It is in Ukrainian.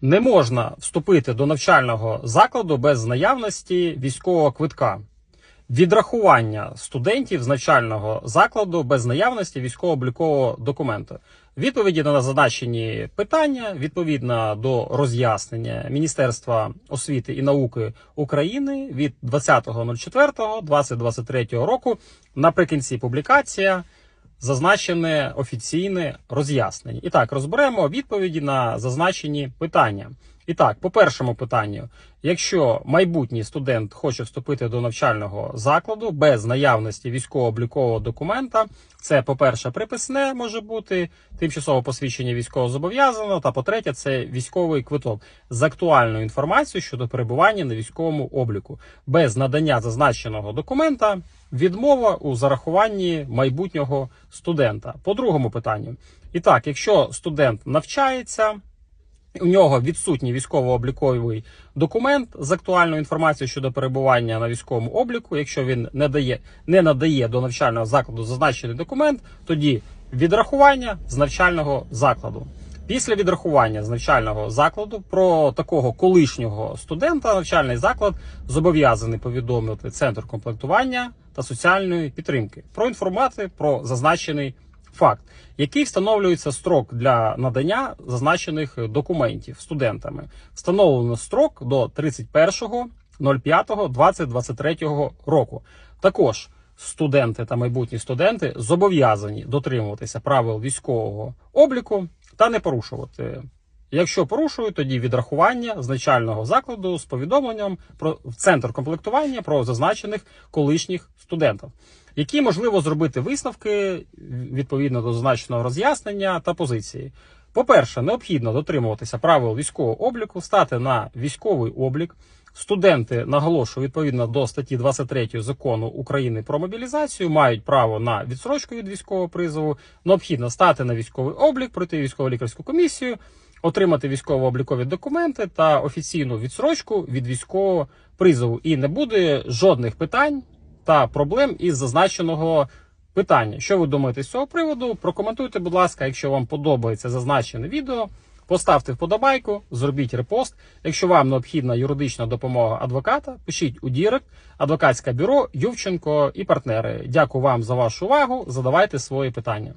Не можна вступити до навчального закладу без наявності військового квитка. Відрахування студентів з навчального закладу без наявності військово-облікового документу. Відповіді на зазначені питання відповідно до роз'яснення Міністерства освіти і науки України від 20.04.2023 року наприкінці публікація зазначене офіційне роз'яснення. І так, розберемо відповіді на зазначені питання. І так, по першому питанню, якщо майбутній студент хоче вступити до навчального закладу без наявності військово-облікового документа, це, по-перше, приписне може бути тимчасове посвідчення військовозобов'язаного, та по-третє, це військовий квиток з актуальною інформацією щодо перебування на військовому обліку. Без надання зазначеного документа відмова у зарахуванні майбутнього студента. По другому питанню, і так, якщо студент навчається. У нього відсутній військово-обліковий документ з актуальною інформацією щодо перебування на військовому обліку. Якщо він не дає, не надає до навчального закладу зазначений документ, тоді відрахування з навчального закладу. Після відрахування з навчального закладу про такого колишнього студента навчальний заклад зобов'язаний повідомити центр комплектування та соціальної підтримки, проінформувати про зазначений факт, який встановлюється строк для надання зазначених документів студентами. Встановлено строк до 31.05.2023 року. Також студенти та майбутні студенти зобов'язані дотримуватися правил військового обліку та не порушувати. Якщо порушують, тоді відрахування з начального закладу з повідомленням про в центр комплектування про зазначених колишніх студентів, які можливо зробити висновки відповідно до зазначеного роз'яснення та позиції. По-перше, необхідно дотримуватися правил військового обліку, стати на військовий облік. Студенти наголошую відповідно до статті 23 закону України про мобілізацію мають право на відсрочку від військового призову. Необхідно стати на військовий облік, пройти військово-лікарську комісію, отримати військово-облікові документи та офіційну відсрочку від військового призову. І не буде жодних питань та проблем із зазначеного питання. Що ви думаєте з цього приводу? Прокоментуйте, будь ласка, якщо вам подобається зазначене відео. Поставте вподобайку, зробіть репост. Якщо вам необхідна юридична допомога адвоката, пишіть у Дірект, адвокатське бюро Ювченко і партнери. Дякую вам за вашу увагу. Задавайте свої питання.